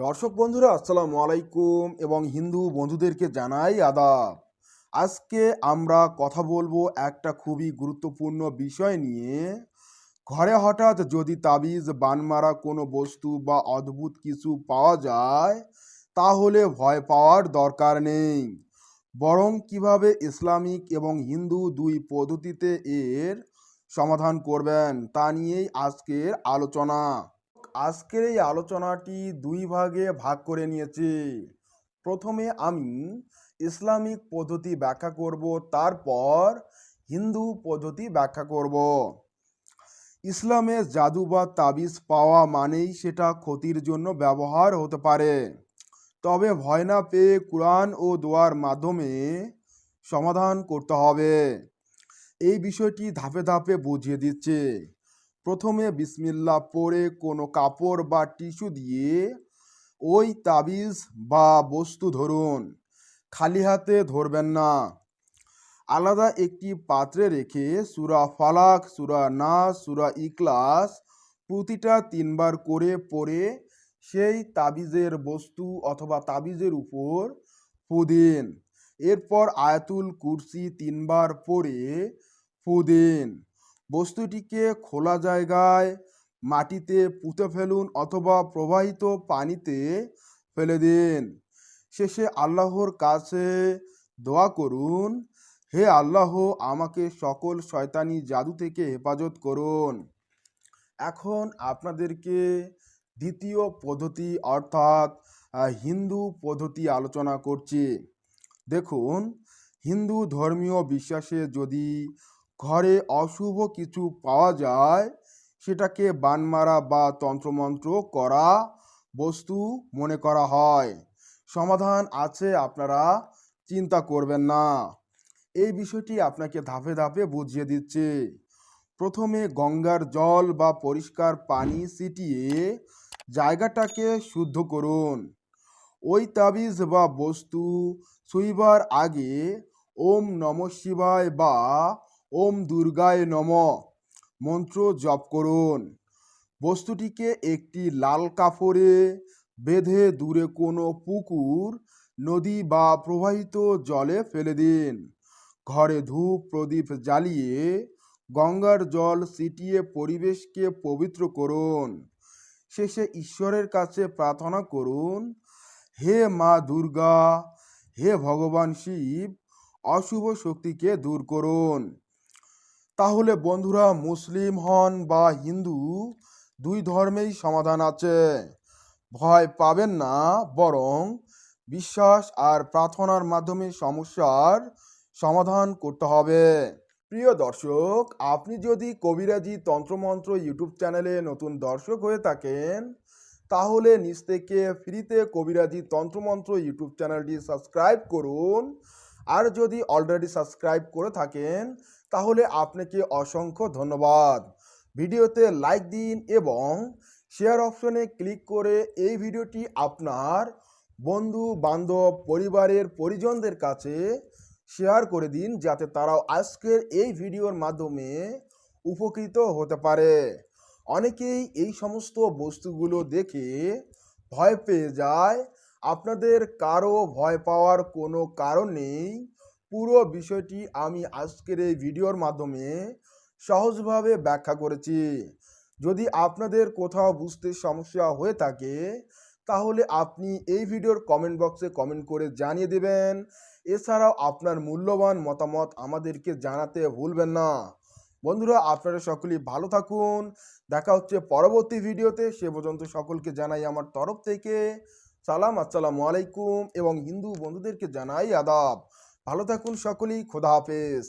দর্শক বন্ধুরা, আসসালামু আলাইকুম এবং হিন্দু বন্ধুদেরকে জানাই আদাব। আজকে আমরা কথা বলব একটা খুবই গুরুত্বপূর্ণ বিষয় নিয়ে। ঘরে হঠাৎ যদি তাবিজ, বানমারা কোনো বস্তু বা অদ্ভুত কিছু পাওয়া যায়, তাহলে ভয় পাওয়ার দরকার নেই। বরং কীভাবে ইসলামিক এবং হিন্দু দুই পদ্ধতিতে এর সমাধান করবেন, তা নিয়েই আজকের আলোচনা। আজকের এই আলোচনাটি দুই ভাগে ভাগ করে নিয়েছি। প্রথমে আমি ইসলামিক পদ্ধতি ব্যাখ্যা করব, তারপর হিন্দু পদ্ধতি ব্যাখ্যা করব। ইসলামে জাদু বা তাবিজ পাওয়া মানেই সেটা ক্ষতির জন্য ব্যবহার হতে পারে। তবে ভয় না পেয়ে কোরআন ও দোয়ার মাধ্যমে সমাধান করতে হবে। এই বিষয়টি ধাপে ধাপে বুঝিয়ে দিচ্ছে। প্রথমে বিসমিল্লা পরে কোনো কাপড় বা টিস্যু দিয়ে ওই তাবিজ বা বস্তু ধরুন। খালি হাতে ধরবেন না। আলাদা একটি পাত্রে রেখে সুরা ফালাক, সুরা না সুরা ইকলাস প্রতিটা তিনবার করে পরে সেই তাবিজের বস্তু অথবা তাবিজের উপর ফু দিন। এরপর আয়াতুল কুরসি তিনবার পরে ফু দিন। বস্তুটিকে খোলা জায়গায় মাটিতে পুঁতে ফেলুন অথবা প্রবাহিত পানিতে ফেলে দিন। শেষে আল্লাহর কাছে দোয়া করুন, হে আল্লাহ, আমাকে সকল শয়তানি জাদু থেকে হেফাজত করুন। এখন আপনাদেরকে দ্বিতীয় পদ্ধতি অর্থাৎ হিন্দু পদ্ধতি আলোচনা করছি। দেখুন, হিন্দু ধর্মীয় বিশ্বাসে যদি ঘরে অশুভ কিছু পাওয়া যায়, সেটাকে বানমারা বা তন্ত্রমন্ত্র করা বস্তু মনে করা হয়। সমাধান আছে আপনারা, চিন্তা করবেন না। এই বিষয়টি আপনাকে ধাপে ধাপে বুঝিয়ে দিচ্ছে। প্রথমে গঙ্গার জল বা পরিষ্কার পানি ছিটিয়ে জায়গাটাকে শুদ্ধ করুন। ওই তাবিজ বা বস্তু ছুঁইবার আগে ওম নম শিবায় বা ওম দুর্গায় নম। মন্ত্র জপ করুন। বস্তুটিকে একটি লাল কাপড়ে বেঁধে দূরে কোনো পুকুর, নদী বা প্রবাহিত জলে ফেলে দিন। ঘরে ধূপ প্রদীপ জ্বালিয়ে গঙ্গার জল ছিটিয়ে পরিবেশকে পবিত্র করুন। শেষে ঈশ্বরের কাছে প্রার্থনা করুন, হে মা দুর্গা, হে ভগবান শিব, অশুভ শক্তিকে দূর করুন। তাহলে বন্ধুরা মুসলিম হন বা হিন্দু, দুই ধর্মেই সমাধান আছে। ভয় পাবেন না, বরং বিশ্বাস আর প্রার্থনার মাধ্যমে সমস্যার সমাধান করতে হবে। প্রিয় দর্শক, আপনি যদি কবিরাজি তন্ত্রমন্ত্র ইউটিউব চ্যানেলে নতুন দর্শক হয়ে থাকেন, তাহলে নিচ থেকে ফ্রিতে কবিরাজি তন্ত্রমন্ত্র ইউটিউব চ্যানেলটি সাবস্ক্রাইব করুন। আর যদি অলরেডি সাবস্ক্রাইব করে থাকেন তাহলে আপনাকে অসংখ্য ধন্যবাদ। ভিডিওতে লাইক দিন এবং শেয়ার অপশনে ক্লিক করে এই ভিডিওটি আপনার বন্ধু, বান্ধব, পরিবারের পরিজনদের কাছে শেয়ার করে দিন যাতে তারাও আজকের এই ভিডিওর মাধ্যমে উপকৃত হতে পারে। অনেকেই এই সমস্ত বস্তুগুলো দেখে ভয় পেয়ে যায়। আপনাদের কারও ভয় পাওয়ার কোনো কারণ নেই। পুরো বিষয়টি আমি আজকের এই ভিডিওর মাধ্যমে সহজভাবে ব্যাখ্যা করেছি। যদি আপনাদের কোথাও বুঝতে সমস্যা হয়ে থাকে, তাহলে আপনি এই ভিডিওর কমেন্ট বক্সে কমেন্ট করে জানিয়ে দেবেন। এছাড়াও আপনার মূল্যবান মতামত আমাদেরকে জানাতে ভুলবেন না। বন্ধুরা, আপনারা সকলেই ভালো থাকুন। দেখা হচ্ছে পরবর্তী ভিডিওতে। সে পর্যন্ত সকলকে জানাই আমার তরফ থেকে সালাম, আসসালামু আলাইকুম এবং হিন্দু বন্ধুদেরকে জানাই আদাব। ভালো থাকুন সকলেই খোদা হাফেজ।